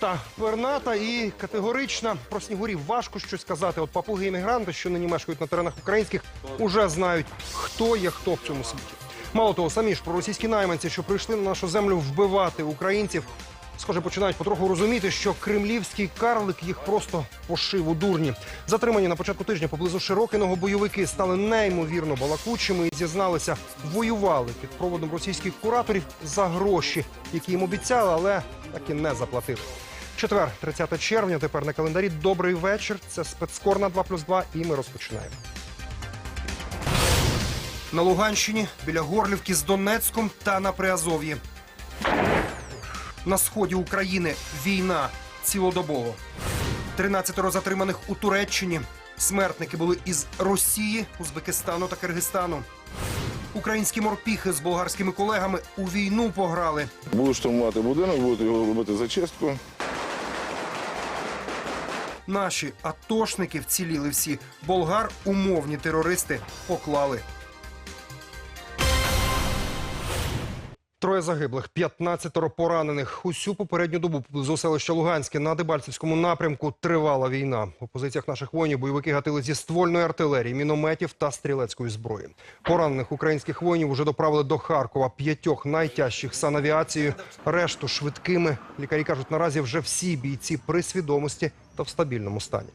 Хунта перната і категорична. Про снігурів важко щось сказати. От папуги іммігранти, що нині мешкають на теренах українських, уже знають, хто є хто в цьому світі. Мало того, самі ж проросійські найманці, що прийшли на нашу землю вбивати українців, схоже, починають потроху розуміти, що кремлівський карлик їх просто пошив у дурні. Затримані на початку тижня поблизу Широкиного бойовики стали неймовірно балакучими і зізналися, воювали під проводом російських кураторів за гроші, які їм обіцяли, але так і не заплатили. Четвер, 30 червня. Тепер на календарі. Добрий вечір. Це спецкор на 2 плюс 2 і ми розпочинаємо. На Луганщині біля Горлівки з Донецьком та на Приазов'ї. На сході України війна цілодобово. 13 затриманих у Туреччині. Смертники були із Росії, Узбекистану та Киргизстану. Українські морпіхи з болгарськими колегами у війну пограли. Будуть штурмувати будинок, будуть його робити зачистку. Наші атошники вціліли всі. Болгар умовні терористи поклали. Троє загиблих, 15 поранених. Усю попередню добу поблизу селища Луганське на Дебальцевському напрямку тривала війна. У позиціях наших воїнів бойовики гатили зі ствольної артилерії, мінометів та стрілецької зброї. Поранених українських воїнів уже доправили до Харкова. П'ятьох найтяжчих санавіацією, решту швидкими. Лікарі кажуть, наразі вже всі бійці при свідомості та в стабільному стані.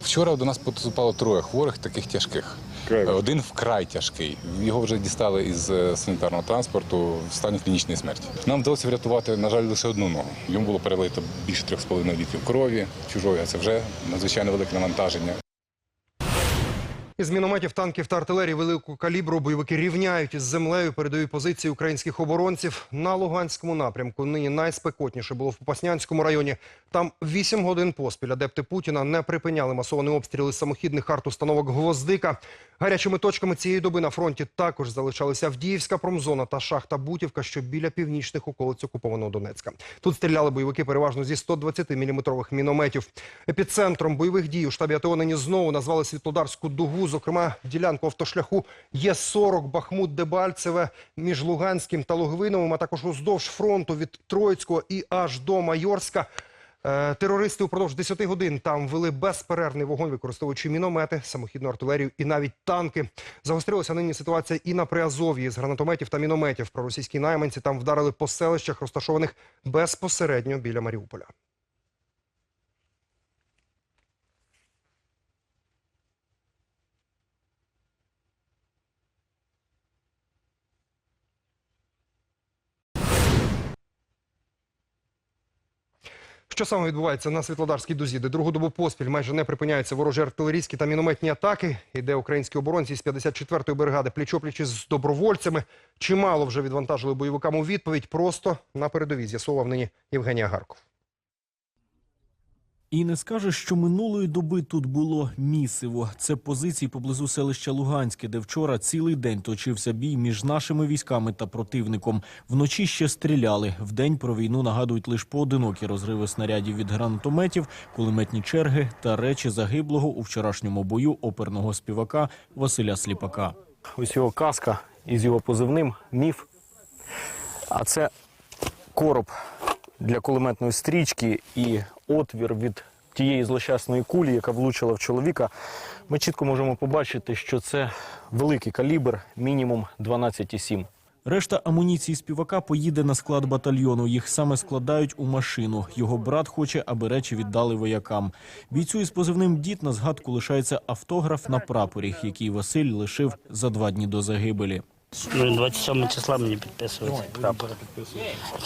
Вчора до нас поступало троє хворих, таких тяжких. Край. Один вкрай тяжкий. Його вже дістали із е, санітарного транспорту в стані клінічної смерті. Нам вдалося врятувати, на жаль, лише одну ногу. Йому було перелито більше 3,5 літрів крові чужої, а це вже надзвичайно велике навантаження. Із мінометів, танків та артилерії великого калібру бойовики рівняють із землею передові позиції українських оборонців на Луганському напрямку. Нині найспекотніше було в Попаснянському районі. Там 8 годин поспіль адепти Путіна не припиняли масований обстріл із самохідних арт-установок «Гвоздика». Гарячими точками цієї доби на фронті також залишалися Авдіївська промзона та шахта Бутівка, що біля північних околиць окупованого Донецька. Тут стріляли бойовики переважно зі 120-мм мінометів. Епіцентром бойових дій у штабі АТО нині знову назвали Світлодарську дугу, зокрема ділянку автошляху Є-40 Бахмут-Дебальцеве між Луганським та Логвиновим, а також уздовж фронту від Троїцького і аж до Майорська. Е, Терористи упродовж 10 годин там вели безперервний вогонь, використовуючи міномети, самохідну артилерію і навіть танки. Загострилася нині ситуація і на Приазов'ї з гранатометів та мінометів. Проросійські найманці там вдарили по селищах, розташованих безпосередньо біля Маріуполя. Що саме відбувається на Світлодарській дузі, де другу добу поспіль майже не припиняються ворожі артилерійські та мінометні атаки, і де українські оборонці з 54-ї бригади плічоплічі з добровольцями чимало вже відвантажили бойовикам у відповідь. Просто на передовій з'ясовував нині Євгенія Гарков. І не скажеш, що минулої доби тут було місиво. Це позиції поблизу селища Луганське, де вчора цілий день точився бій між нашими військами та противником. Вночі ще стріляли. Вдень про війну нагадують лише поодинокі розриви снарядів від гранатометів, кулеметні черги та речі загиблого у вчорашньому бою оперного співака Василя Сліпака. Ось його каска із його позивним міф. А це короб для кулеметної стрічки і отвір від тієї злощасної кулі, яка влучила в чоловіка. Ми чітко можемо побачити, що це великий калібр, мінімум 12,7. Решта амуніції співака поїде на склад батальйону. Їх саме складають у машину. Його брат хоче, аби речі віддали воякам. Бійцю із позивним дід на згадку лишається автограф на прапорі, який Василь лишив за два дні до загибелі. Ну, 27 числа мені підписується прапор.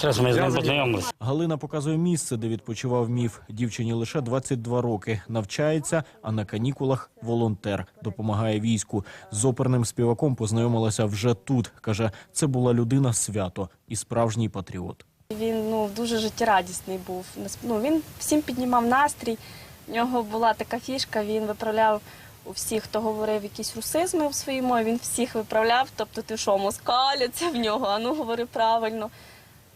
Зараз ми з ним познайомилися. Галина показує місце, де відпочивав міф. Дівчині лише 22 роки. Навчається, а на канікулах волонтер допомагає війську. З оперним співаком познайомилася вже тут. каже, це була людина свято і справжній патріот. Він ну дуже життєрадісний був. Ну він всім піднімав настрій. В нього була така фішка. Він виправляв у всіх, хто говорив якісь русизми в своїй мові. Він всіх виправляв. Тобто, ти що, москаля, в нього, а ну говори правильно.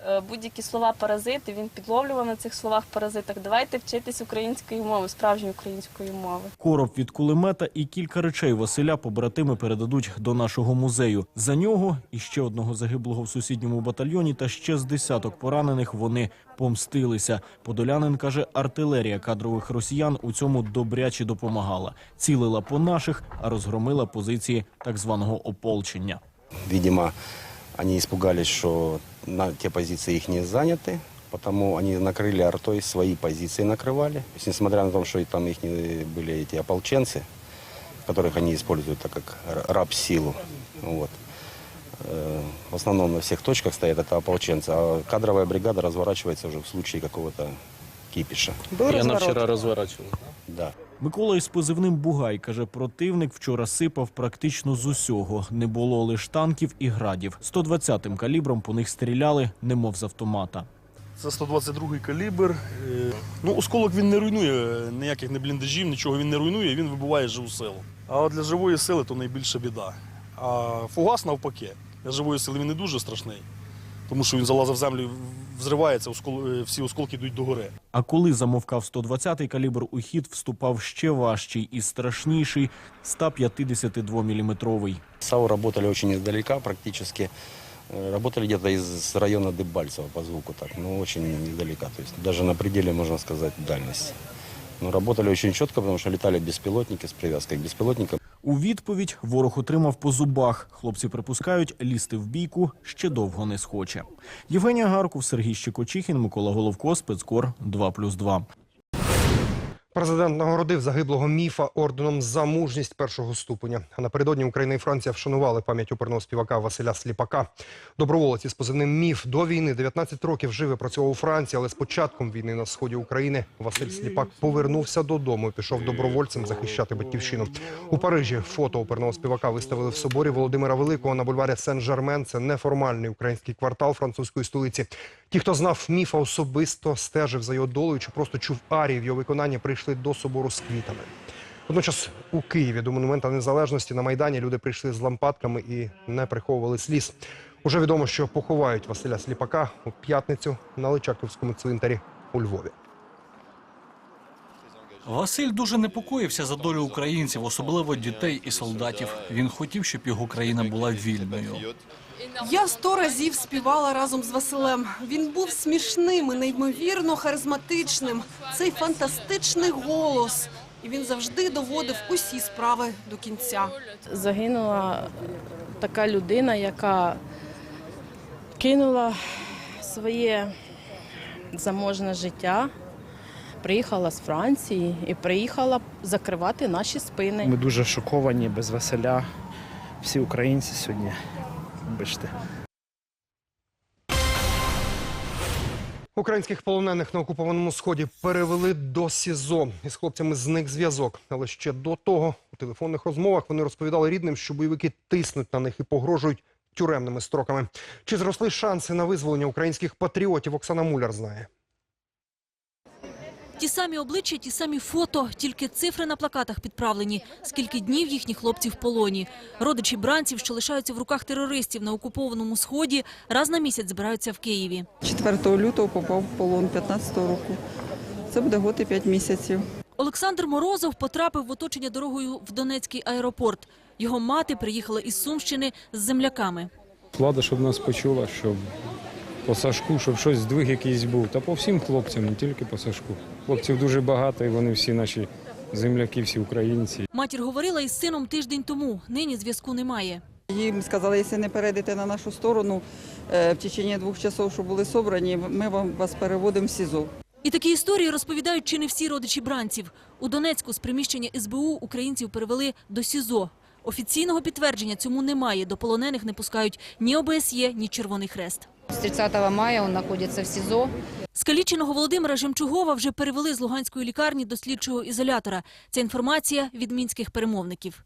Е, будь-які слова паразити, він підловлював на цих словах паразитах. Давайте вчитись української мови, справжньої української мови. Короб від кулемета і кілька речей Василя побратими передадуть до нашого музею. За нього і ще одного загиблого в сусідньому батальйоні та ще з десяток поранених вони помстилися. Подолянин каже, артилерія кадрових росіян у цьому добряче допомагала. Цілила по наших, а розгромила позиції так званого ополчення. Видимо, они испугались, что на те позиции их не заняты, потому они накрыли артой, свои позиции накрывали. То есть, несмотря на то, что и там их были эти ополченцы, которых они используют так как раб-силу. Вот. Э, В основном на всех точках стоят это ополченцы, а кадровая бригада разворачивается уже в случае какого-то кипиша. Я на вчора розворачував. Да. Микола із позивним Бугай каже, противник вчора сипав практично з усього. Не було лиш танків і градів. 120-м калібром по них стріляли, немов з автомата. Це 122-й калібр. Е, Ну, осколок він не руйнує ніяких не бліндажів, нічого він не руйнує, він вибиває живу силу. А для живої сили то найбільша біда. А фугас навпаки. Для живої сили він не дуже страшний, тому що він залазив в землю, взривається, оскол- е, всі осколки йдуть догори. А коли замовкав 120-й калібр, у хід вступав ще важчий і страшніший 152-мм. САУ работали очень издалека, практически э, работали где-то из района Дебальцево по звуку так, но очень издалека, то есть даже на пределе, можно сказать, дальности. Но работали очень четко, потому что летали беспилотники с привязкой к беспилотникам. У відповідь ворог отримав по зубах. Хлопці припускають, лізти в бійку ще довго не схоче. Євгенія Гарков, Сергій Щекочихін, Микола Головко, спецкор 2+,2. Президент нагородив загиблого міфа орденом за мужність першого ступеня. А напередодні Україна і Франція вшанували пам'ять оперного співака Василя Сліпака. Доброволець із позивним міф до війни 19 років жив і працював у Франції, але з початком війни на сході України Василь Сліпак повернувся додому і пішов добровольцем захищати батьківщину. У Парижі фото оперного співака виставили в соборі Володимира Великого на бульварі Сен-Жермен. Це неформальний український квартал французької столиці. Ті, хто знав міфа особисто, стежив за його долею чи просто чув арії в його виконанні, прийшли до собору з квітами. Водночас у Києві до монумента незалежності на майдані люди прийшли з лампадками і не приховували сліз. Уже відомо, що поховають Василя Сліпака у п'ятницю на Личаківському цвинтарі у Львові. Василь дуже непокоївся за долю українців, особливо дітей і солдатів. Він хотів, щоб його країна була вільною. Я сто разів співала разом з Василем. Він був смішним і неймовірно харизматичним. Цей фантастичний голос. І він завжди доводив усі справи до кінця. Загинула така людина, яка кинула своє заможне життя, приїхала з Франції і приїхала закривати наші спини. Ми дуже шоковані без Василя. Всі українці сьогодні. Вибачте. Українських полонених на окупованому сході перевели до СІЗО. Із хлопцями зник зв'язок. Але ще до того у телефонних розмовах вони розповідали рідним, що бойовики тиснуть на них і погрожують тюремними строками. Чи зросли шанси на визволення українських патріотів? Оксана Муляр знає. Ті самі обличчя, ті самі фото, тільки цифри на плакатах підправлені. Скільки днів їхні хлопці в полоні. Родичі бранців, що лишаються в руках терористів на окупованому сході, раз на місяць збираються в Києві. 4 лютого попав в полон 15-го року. Це буде год і 5 місяців. Олександр Морозов потрапив в оточення дорогою в Донецький аеропорт. Його мати приїхала із Сумщини з земляками. Влада, щоб нас почула, щоб по Сашку, щоб щось здвиг якийсь був. Та по всім хлопцям, не тільки по Сашку. Хлопців дуже багато, і вони всі наші земляки, всі українці. Матір говорила із сином тиждень тому. Нині зв'язку немає. Їм сказали, якщо не перейдете на нашу сторону е, в течение двох часов, що були собрані, ми вам вас переводимо в СІЗО. І такі історії розповідають чи не всі родичі бранців. У Донецьку з приміщення СБУ українців перевели до СІЗО. Офіційного підтвердження цьому немає. До полонених не пускають ні ОБСЄ, ні Червоний Хрест. З 30 мая він знаходиться в СІЗО. Скаліченого Володимира Жемчугова вже перевели з Луганської лікарні до слідчого ізолятора. Ця інформація від мінських перемовників.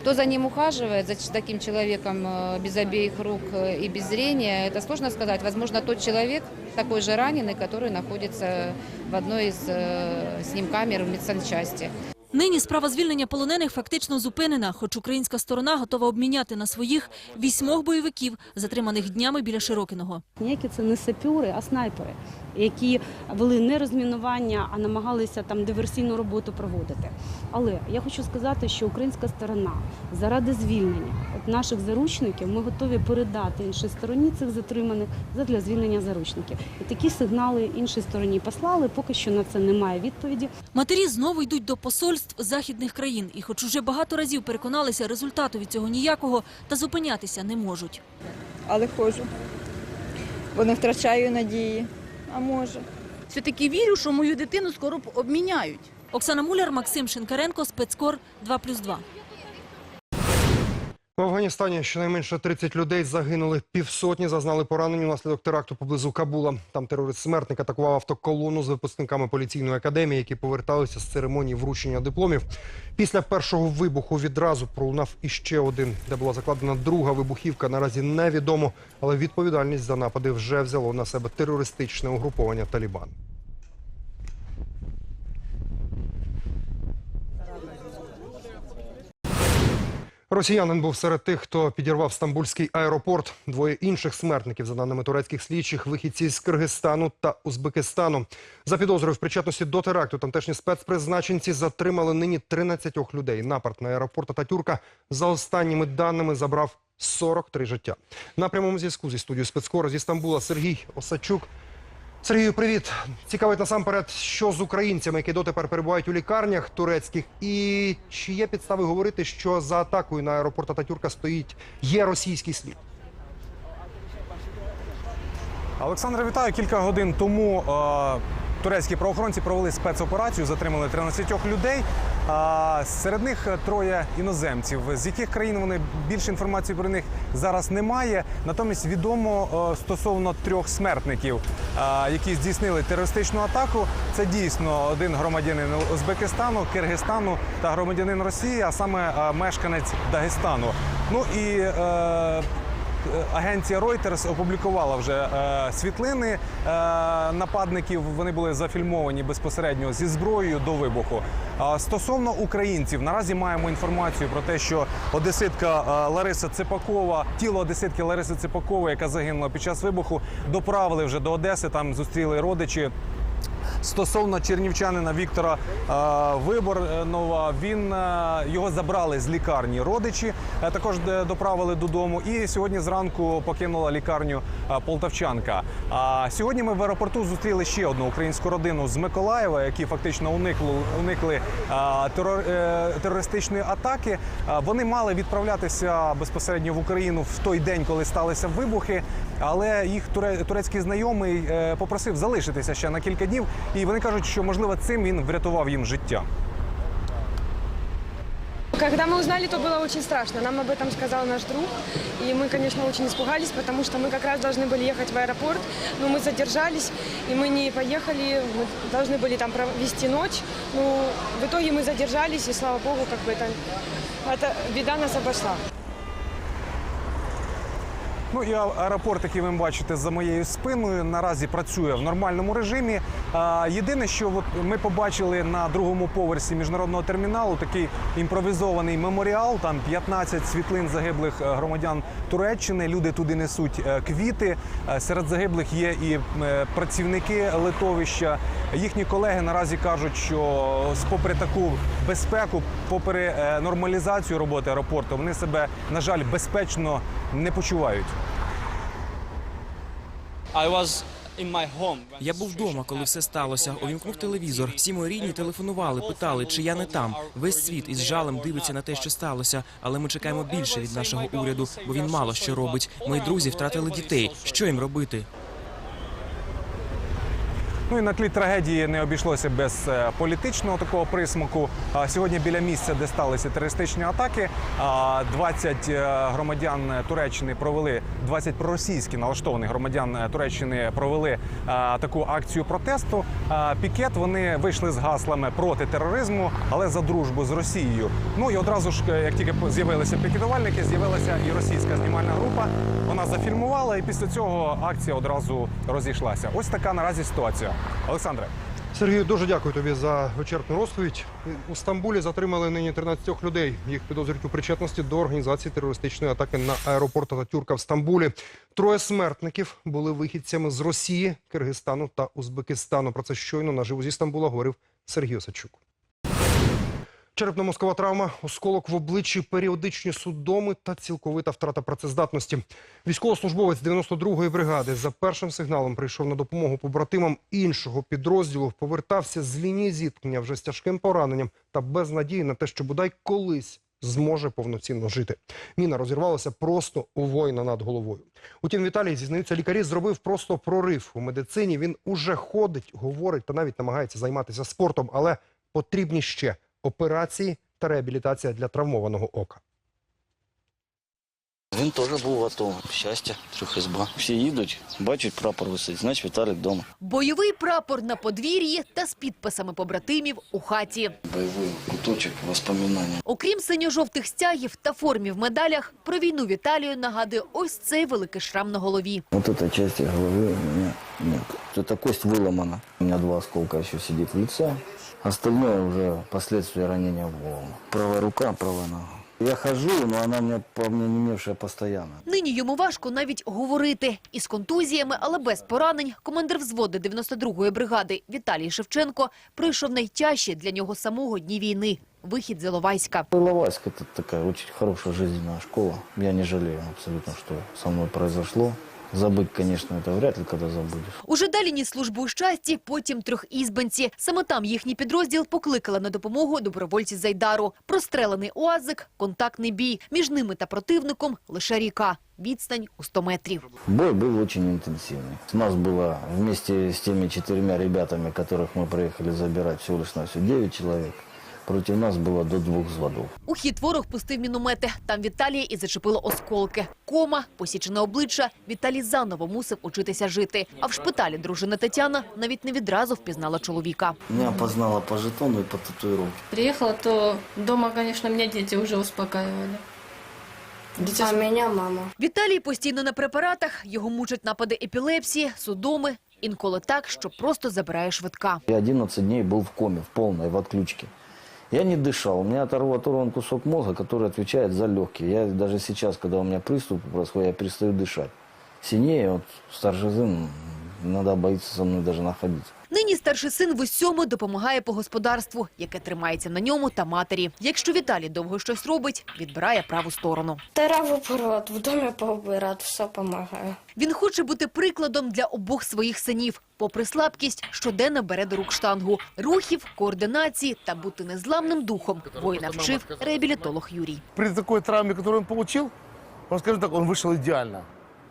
Кто за ним ухаживает, за таким человеком э, без обеих рук э, и без зрения, это сложно сказать. Возможно, тот человек, такой же раненый, который находится в одной из э, с ним камер в медсанчасти. Нині справа звільнення полонених фактично зупинена, хоч українська сторона готова обміняти на своїх вісьмох бойовиків, затриманих днями біля Широкиного. Ніякі це не сапюри, а снайпери, які вели не розмінування, а намагалися там диверсійну роботу проводити. Але я хочу сказати, що українська сторона заради звільнення от наших заручників ми готові передати іншій стороні цих затриманих задля звільнення заручників. І такі сигнали іншій стороні послали. Поки що на це немає відповіді. Матері знову йдуть до посольств західних країн, і хоч уже багато разів переконалися, результату від цього ніякого, та зупинятися не можуть. але ходжу. Бо не втрачаю надії. А може. Все-таки вірю, що мою дитину скоро обміняють. Оксана Муляр, Максим Шинкаренко, спецкор 2+,2. В Афганістані щонайменше 30 людей загинули, півсотні зазнали поранень унаслідок теракту поблизу Кабула. Там терорист-смертник атакував автоколону з випускниками поліційної академії, які поверталися з церемонії вручення дипломів. Після першого вибуху відразу пролунав іще один, де була закладена друга вибухівка. Наразі невідомо, але відповідальність за напади вже взяло на себе терористичне угруповання Талібан. Росіянин був серед тих, хто підірвав стамбульський аеропорт. Двоє інших смертників, за даними турецьких слідчих, вихідці з Киргизстану та Узбекистану. За підозрою в причетності до теракту тамтешні спецпризначенці затримали нині 13 людей. Напад на аеропорт Ататюрка за останніми даними забрав 43 життя. На прямому зв'язку зі студією спецкору зі Стамбула Сергій Осадчук. Сергію, привіт. Цікавить насамперед, що з українцями, які дотепер перебувають у лікарнях турецьких, і чи є підстави говорити, що за атакою на аеропорт Ататюрка стоїть є російський слід? Олександр? вітаю. Кілька годин тому е, турецькі правоохоронці провели спецоперацію, затримали 13 людей. Серед них троє іноземців. З яких країн вони більше інформації про них зараз немає. Натомість відомо е, стосовно трьох смертників, е, які здійснили терористичну атаку. Це дійсно один громадянин Узбекистану, Киргизстану та громадянин Росії, а саме е, мешканець Дагестану. Ну і е, Агенція Reuters опублікувала вже е, світлини е, нападників. Вони були зафільмовані безпосередньо зі зброєю до вибуху. Стосовно українців, наразі маємо інформацію про те, що одеситка е, Лариса Ципакова, тіло одеситки Лариси Ципакової, яка загинула під час вибуху, доправили вже до Одеси. Там зустріли родичі. Стосовно чернівчанина Віктора е, Виборнова, він е, його забрали з лікарні родичі, е, також е, доправили додому. І сьогодні зранку покинула лікарню е, полтавчанка. А сьогодні ми в аеропорту зустріли ще одну українську родину з Миколаєва, які фактично уникли, уникли е, терор, е, терористичної атаки. Е, Вони мали відправлятися безпосередньо в Україну в той день, коли сталися вибухи Але їх туре- турецький знайомий е, попросив залишитися ще на кілька днів, і вони кажуть, що можливо цим він врятував їм життя. Когда мы узнали, то было очень страшно. Нам об этом сказал наш друг. И мы, конечно, очень испугались, потому что мы как раз должны были ехать в аэропорт, но мы задержались, и мы не поехали. Мы должны были там провести ночь. Ну, в итоге мы задержались, и слава богу, как бы это, это беда нас обошла. Ну і аеропорт, який ви бачите за моєю спиною, наразі працює в нормальному режимі. Єдине, що от ми побачили на другому поверсі міжнародного терміналу, такий імпровізований меморіал. Там 15 світлин загиблих е, громадян Туреччини. Люди туди несуть е, квіти. Е, Серед загиблих є і працівники литовища. Їхні колеги наразі кажуть, що попри таку безпеку, попри нормалізацію роботи аеропорту, вони себе на жаль безпечно не почувають. Я був вдома, коли все сталося. Увімкнув телевізор. Всі мої рідні телефонували, питали, чи я не там. Весь світ із жалем дивиться на те, що сталося. Але ми чекаємо більше від нашого уряду, бо він мало що робить. Мої друзі втратили дітей. Що їм робити? Ну і на тлі трагедії не обійшлося без е, політичного такого присмаку. Сьогодні біля місця, де сталися терористичні атаки, а, 20 е, громадян Туреччини провели 20 проросійські налаштованих громадян е, Туреччини провели таку акцію протесту. Пікет вони вийшли з гаслами проти тероризму, але за дружбу з Росією. Ну і одразу ж, як тільки з'явилися пікетувальники, з'явилася і російська знімальна група. Вона зафільмувала, і після цього акція одразу розійшлася. Ось така наразі ситуація. Олександре. Сергію, дуже дякую тобі за вичерпну розповідь. У Стамбулі затримали нині 13 людей. Їх підозрюють у причетності до організації терористичної атаки на аеропорт Ататюрка в Стамбулі. Троє смертників були вихідцями з Росії, Киргизстану та Узбекистану. Про це щойно наживо зі Стамбула говорив Сергій Осадчук. Черепно-мозкова травма, осколок в обличчі, періодичні судоми та цілковита втрата працездатності. Військовослужбовець 92-ї бригади за першим сигналом прийшов на допомогу побратимам іншого підрозділу. Повертався з лінії зіткнення вже з тяжким пораненням та без надії на те, що бодай колись зможе повноцінно жити. Міна розірвалася просто у воїна над головою. Утім, Віталій зізнаються, лікарі зробив просто прорив у медицині. Він уже ходить, говорить та навіть намагається займатися спортом, але потрібні ще операції та реабілітація для травмованого ока. Він теж був в АТО. Щастя, трьох СБА. Всі їдуть, бачать прапор висить, значить Віталік вдома. Бойовий прапор на подвір'ї та з підписами побратимів у хаті. Бойовий куточок, воспоминання. Окрім синьо-жовтих стягів та формів в медалях, про війну Віталію нагадує ось цей великий шрам на голові. Вот эта часть головы у меня нет. Это кость выломана. У меня два осколка еще сидит в лице. Остальное уже последствия ранения в голову. Правая рука, правая нога. Я хожу, но она у по мне, немевшая постоянно. Нині йому важко навіть говорити. Із контузіями, але без поранень, командир взводу 92-ї бригади Віталій Шевченко пройшов найтяжчі для нього самого дні війни – вихід з Іловайська. Иловайск – это такая очень хорошая жизненная школа. Я не жалею абсолютно, что со мной произошло. Забыть, конечно, это вряд ли когда забудешь. Уже далі ніс службу у щасті, потім трьохізбанці. Саме там їхній підрозділ покликала на допомогу добровольці з Айдару. Прострелений уазик, контактний бій. Між ними та противником лише ріка. Відстань у 100 метрів. Бой был очень интенсивный. У нас было вместе с теми четырьмя ребятами, которых мы приехали забирать, всего лишь на все 9 человек. Против нас было до двух взводов. У хід ворог пустив міномети. Там Віталія і зачепило осколки. Кома, посічене обличчя. Віталій заново мусив учитися жити. А в шпиталі дружина Тетяна навіть не відразу впізнала чоловіка. Меня опознала по жетону и по татуировке. Приехала, то дома, конечно, меня дети уже успокаивали. А меня мама. Віталій постійно на препаратах. Його мучать напади епілепсії, судоми. Інколи так, що просто забирає швидка. Я 11 дней был в коме, в полной, в отключке. Я не дышал. У меня оторван, оторван кусок мозга, который отвечает за легкие. Я даже сейчас, когда у меня приступ происходит, я перестаю дышать. Синее, вот старший сын, иногда боится со мной даже находиться. Нині старший син в усьому допомагає по господарству, яке тримається на ньому та матері. Якщо Віталій довго щось робить, відбирає праву сторону. Траву пород, в домі поубирати, все допомагаю. Він хоче бути прикладом для обох своїх синів. Попри слабкість, щоденно бере до рук штангу. Рухів, координації та бути незламним духом. Воїна вчив реабілітолог Юрій. При такой травме, которую он получил, он, скажем так, он вышел идеально.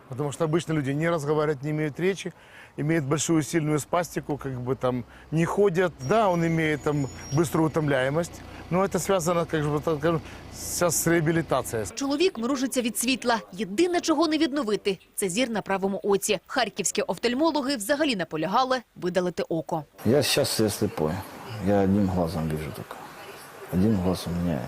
Потому что обычно люди не разговаривают, не имеют речи, имеют большую сильную спастику, как бы там не ходят. Да, он имеет там быструю утомляемость, но это связано, как бы, так скажем, сейчас с реабилитацией. Чоловік мружиться від світла. Єдине, чого не відновити – це зір на правому оці. Харківські офтальмологи взагалі наполягали видалити око. Я сейчас я слепой. Я одним глазом вижу только. Один глаз у меня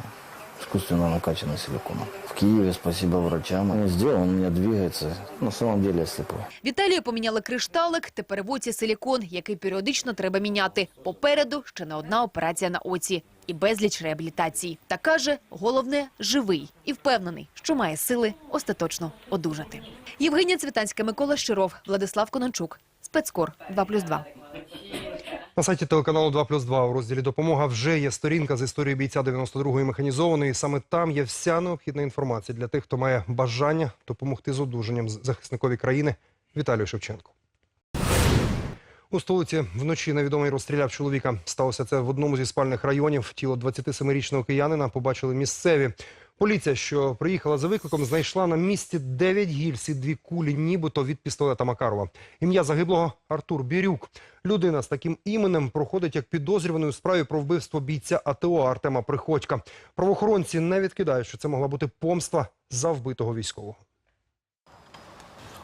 искусственно накачанный силиконом. В Киеве, спасибо врачам. Он сделал, он у меня двигается. На самом деле я слепой. Віталію поміняли кришталик, тепер в оці силікон, який періодично треба міняти. Попереду ще не одна операція на оці і безліч реабілітацій. Та каже, головне – живий і впевнений, що має сили остаточно одужати. Євгенія Цвітанська, Микола Щиров, Владислав Конончук. Спецкор 2+,2. На сайті телеканалу 2 плюс 2 у розділі «Допомога» вже є сторінка з історією бійця 92-ї механізованої. Саме там є вся необхідна інформація для тих, хто має бажання допомогти з одужанням захисникові країни Віталію Шевченку. У столиці вночі невідомий розстріляв чоловіка. Сталося це в одному зі спальних районів. Тіло 27-річного киянина побачили місцеві. Поліція, що приїхала за викликом, знайшла на місці 9 гільз і дві кулі, нібито від пістолета Макарова. Ім'я загиблого Артур Бірюк. Людина з таким іменем проходить як підозрюваний у справі про вбивство бійця АТО Артема Приходька. Правоохоронці не відкидають, що це могла бути помста за вбитого військового.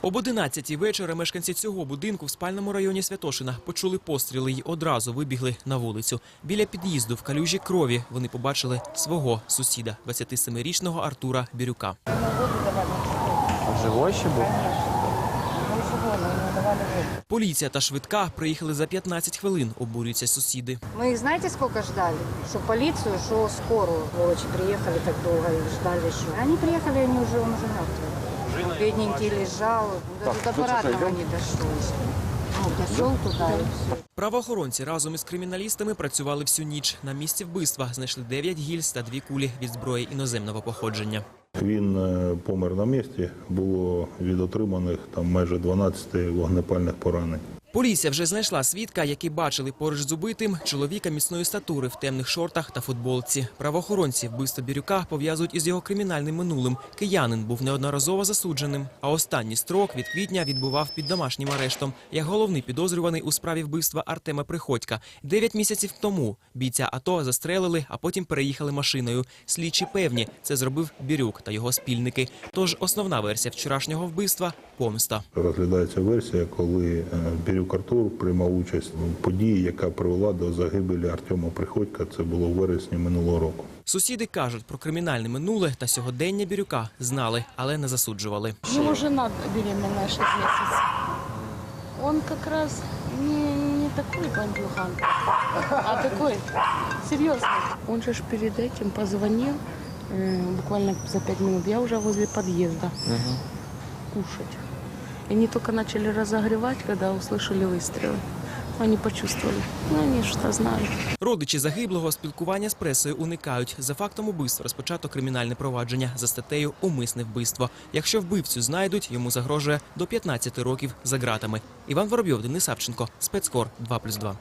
Об 11-й вечора мешканці цього будинку в спальному районі Святошина почули постріли й одразу вибігли на вулицю. Біля під'їзду в калюжі крові вони побачили свого сусіда, 27-річного Артура Бірюка. Живой ще був? Поліція та швидка приїхали за 15 хвилин, обурюються сусіди. Мы их знаете, сколько ждали? Что полицию, что скорую. Сволочи приехали так долго и ждали еще. Они приехали, они уже, он уже мертвый. Бедненький лежал, до парадного не дошел. Ну, все. Правоохоронці разом із криміналістами працювали всю ніч. На місці вбивства знайшли 9 гільз та 2 кулі від зброї іноземного походження. Він е, помер на місці. Було від отриманих там майже 12 вогнепальних поранень. Поліція вже знайшла свідка, який бачили поруч з убитим чоловіка міцної статури в темних шортах та футболці. Правоохоронці вбивство Бірюка пов'язують із його кримінальним минулим. Киянин був неодноразово засудженим, а останній строк від квітня відбував під домашнім арештом як головний підозрюваний у справі вбивства Артема Приходька. Дев'ять місяців тому бійця АТО застрелили, а потім переїхали машиною. Слідчі певні, це зробив Бірюк та його спільники. Тож основна версія вчорашнього вбивства помста. Розглядається версія, коли е, Бірюк Артур приймав участь у події, яка привела до загибелі Артема Приходька. Це було в вересні минулого року. Сусіди кажуть про кримінальне минуле та сьогодення Бірюка знали, але не засуджували. Его жена беременная 6 месяцев. Он как раз не, не такой бандюган, а такой серьезный. Он же ж перед этим позвонил, э, буквально за 5 минут, я уже возле подъезда кушать. И они только начали разогревать, когда услышали выстрелы. Они почувствовали. Ну, они что знают. Родичі загиблого спілкування з пресою уникають. За фактом убивства розпочато кримінальне провадження за статтею Умисне вбивство. Якщо вбивцю знайдуть, йому загрожує до 15 років за ґратами. Іван Воробйов, Денис Савченко, спецкор 2+,2.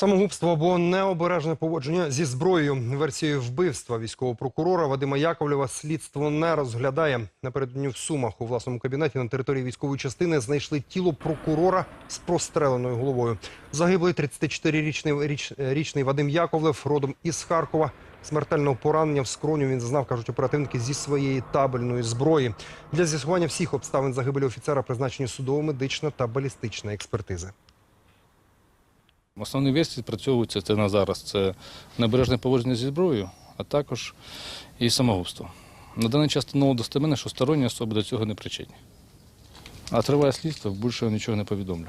Самогубство або необережне поводження зі зброєю. Версією вбивства військового прокурора Вадима Яковлєва слідство не розглядає. Напередодні в Сумах у власному кабінеті на території військової частини знайшли тіло прокурора з простреленою головою. Загиблий 34-річний річ- річний Вадим Яковлев, родом із Харкова. Смертельного поранення в скроню він зазнав, кажуть оперативники, зі своєї табельної зброї. Для з'ясування всіх обставин загибелі офіцера призначені судово-медична та балістична експертизи. Основні версії спрацьовуються це на зараз. Це небережне поводження зі зброєю, а також і самогубство. На даний час встановлено достеменно, що сторонні особи до цього не причетні. А триває слідство, більше нічого не повідомлю.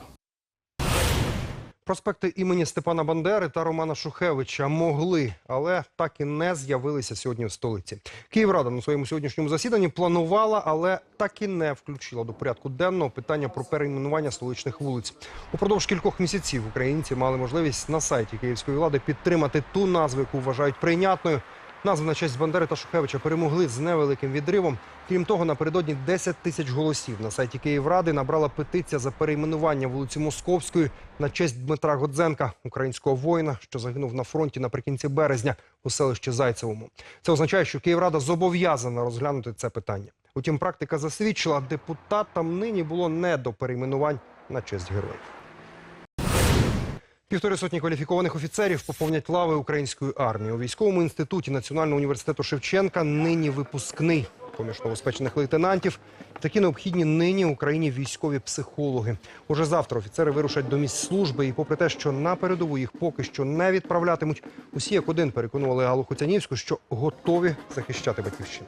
Проспекти імені Степана Бандери та Романа Шухевича могли, але так і не з'явилися сьогодні в столиці. Київрада на своєму сьогоднішньому засіданні планувала, але так і не включила до порядку денного питання про перейменування столичних вулиць. Упродовж кількох місяців українці мали можливість на сайті київської влади підтримати ту назву, яку вважають прийнятною. Назви на честь Бандери та Шухевича перемогли з невеликим відривом. Крім того, напередодні 10 тисяч голосів на сайті Київради набрала петиція за перейменування вулиці Московської на честь Дмитра Годзенка, українського воїна, що загинув на фронті наприкінці березня у селищі Зайцевому. Це означає, що Київрада зобов'язана розглянути це питання. Утім, практика засвідчила, депутатам нині було не до перейменувань на честь героїв. Півтори сотні кваліфікованих офіцерів поповнять лави української армії. У військовому інституті Національного університету Шевченка нині випускний. Поміж новоспечених лейтенантів такі необхідні нині Україні військові психологи. Уже завтра офіцери вирушать до місць служби. І попри те, що на передову їх поки що не відправлятимуть, усі як один переконували Галу Хоцянівську, що готові захищати батьківщину.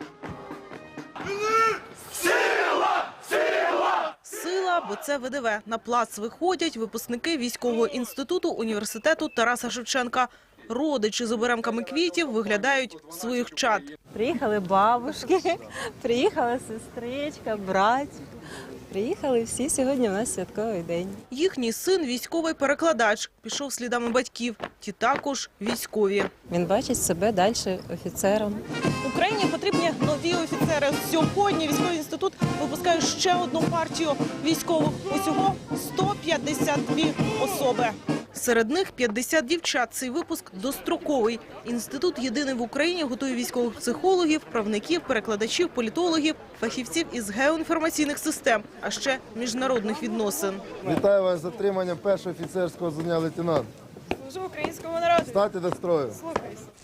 Бо це ВДВ. На плац виходять випускники військового інституту університету Тараса Шевченка. Родичі з оберемками квітів виглядають своїх чад. Приїхали бабушки, приїхала сестричка, братик. Приїхали всі сьогодні. У нас святковий день. Їхній син військовий перекладач. Пішов слідами батьків. Ті також військові. Він бачить себе далі офіцером. Україні потрібні нові офіцери. Сьогодні військовий інститут випускає ще одну партію військових. Усього 152 особи. Серед них 50 дівчат. Цей випуск достроковий. Інститут єдиний в Україні готує військових психологів, правників, перекладачів, політологів, фахівців із геоінформаційних систем, а ще міжнародних відносин. Вітаю вас з отриманням першого офіцерського звання лейтенант. Служу українському народу. Стати до строю.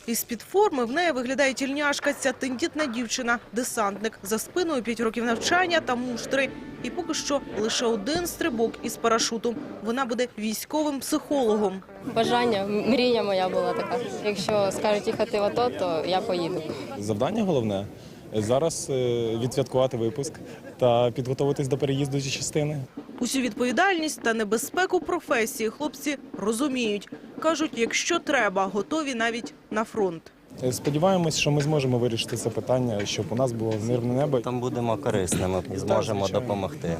Із-під форми в неї виглядає тільняшка, ця тендітна дівчина, десантник. За спиною 5 років навчання та муштри. І поки що лише один стрибок із парашутом. Вона буде військовим психологом. Бажання, мрія моя була така. Якщо скажуть їхати в АТО, то я поїду. Завдання головне зараз е, відсвяткувати випуск та підготуватись до переїзду зі частини. Усю відповідальність та небезпеку професії хлопці розуміють. Кажуть, якщо треба, готові навіть на фронт. Сподіваємось, що ми зможемо вирішити це питання, щоб у нас було мирне небо. Там будемо корисними і зможемо допомогти.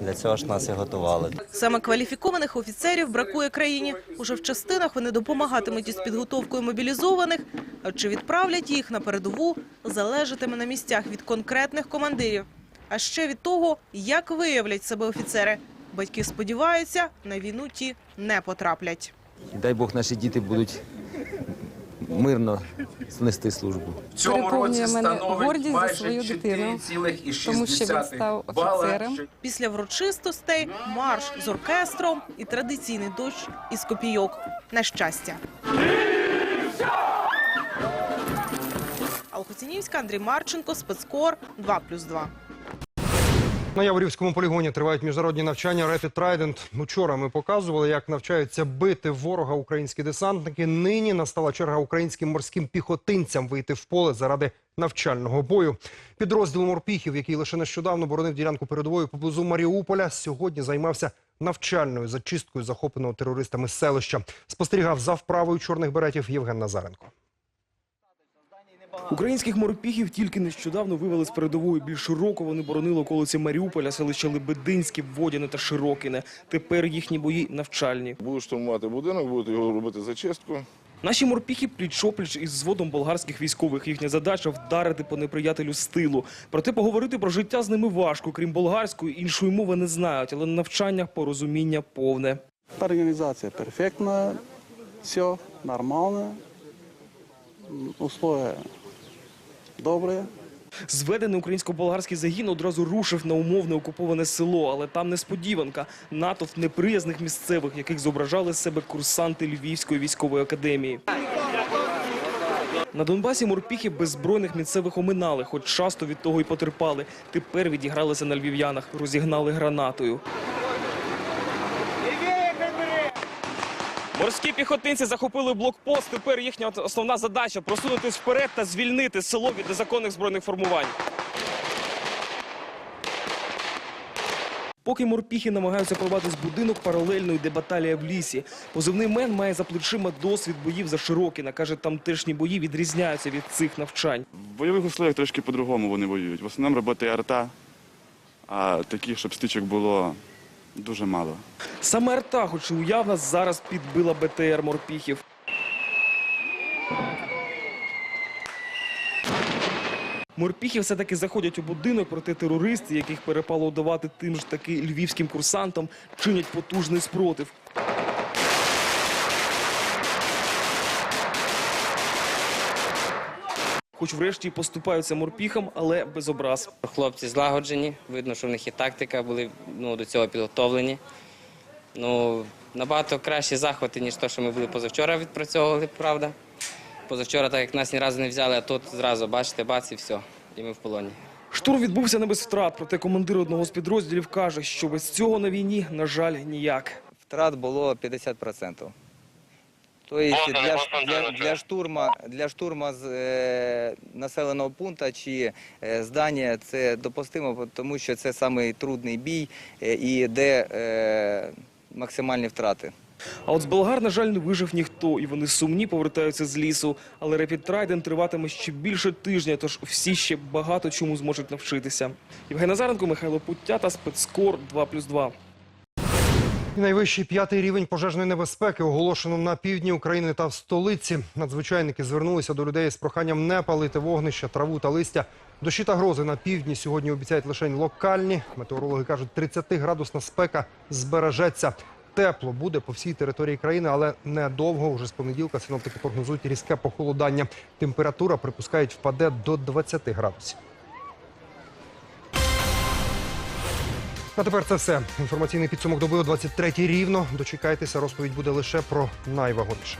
Для цього ж нас і готували. Саме кваліфікованих офіцерів бракує країні. Уже в частинах вони допомагатимуть із підготовкою мобілізованих. А чи відправлять їх на передову, залежатиме на місцях від конкретних командирів. А ще від того, як виявлять себе офіцери. Батьки сподіваються, на війну ті не потраплять. Дай Бог, наші діти будуть мирно нести службу. В цьому році становить майже 4,6 тому що він став бала, офіцером. Після врочистостей марш з оркестром і традиційний дощ із копійок. На щастя. Алхоцінівська, Андрій Марченко, спецкор 2+,2. На Яворівському полігоні тривають міжнародні навчання Rapid Trident. Учора ми показували, як навчаються бити ворога українські десантники. Нині настала черга українським морським піхотинцям вийти в поле заради навчального бою. Підрозділ морпіхів, який лише нещодавно боронив ділянку передової поблизу Маріуполя, сьогодні займався навчальною зачисткою захопленого терористами селища. Спостерігав за вправою чорних беретів Євген Назаренко. Українських морпіхів тільки нещодавно вивели з передової. Більше року вони боронили околиці Маріуполя, селища Лебединське, Водяне та Широкине. Тепер їхні бої навчальні. Будуть штурмувати будинок, будуть його робити зачистку. Наші морпіхи пліч-опліч із зводом болгарських військових. Їхня задача вдарити по неприятелю з тилу. Проте поговорити про життя з ними важко. Крім болгарської, іншої мови не знають, але на навчаннях порозуміння повне. Организация перфектная, все нормально, условия добрые. Зведений українсько-болгарський загін одразу рушив на умовне окуповане село, але там несподіванка. Натовп неприязних місцевих, яких зображали себе курсанти Львівської військової академії. На Донбасі морпіхи беззбройних місцевих оминали, хоч часто від того й потерпали. Тепер відігралися на львів'янах, розігнали гранатою. Морські піхотинці захопили блокпост. Тепер їхня основна задача просунутись вперед та звільнити село від незаконних збройних формувань. Поки морпіхи намагаються прорвати з будинок, паралельно йде баталія в лісі. Позивний мен має за плечима досвід боїв за Широкіна. Каже, тамтешні бої відрізняються від цих навчань. В бойових условиях трошки по-другому вони воюють. В основному роботи арта, а таких, щоб стичок було дуже мало. Саме арта, хоч і уявна, зараз підбила БТР морпіхів. Морпіхи все-таки заходять у будинок, проте терористи, яких перепало давати тим ж таки львівським курсантам, чинять потужний спротив. Хоч врешті поступаються морпіхам, але без образ. Хлопці злагоджені, видно, що в них і тактика, були ну, до цього підготовлені. Ну, набагато кращі захвати, ніж те, що ми були позавчора відпрацьовували, правда. Позавчора, так як нас ні разу не взяли, а тут зразу, бачите, бац і все, і ми в полоні. Штурм відбувся не без втрат, проте командир одного з підрозділів каже, що без цього на війні, на жаль, ніяк. Втрат було 50%. Тобто для, для, для, штурма, для штурма з е, населеного пункту чи е, здання це допустимо, тому що це самий трудний бій е, і де е, максимальні втрати. А от з болгар, на жаль, не вижив ніхто, і вони сумні повертаються з лісу. Але Trident триватиме ще більше тижня, тож всі ще багато чому зможуть навчитися. Євген Назаренко, Михайло Путтята, спецкор 2+,2. Найвищий п'ятий рівень пожежної небезпеки оголошено на півдні України та в столиці. Надзвичайники звернулися до людей з проханням не палити вогнища, траву та листя. Дощі та грози на півдні сьогодні обіцяють лише локальні. Метеорологи кажуть, 30-градусна спека збережеться. Тепло буде по всій території країни, але недовго. Уже з понеділка синоптики прогнозують різке похолодання. Температура, припускають, впаде до 20 градусів. А тепер це все. Інформаційний підсумок доби о 23 рівно. Дочекайтеся, розповідь буде лише про найвагоміше.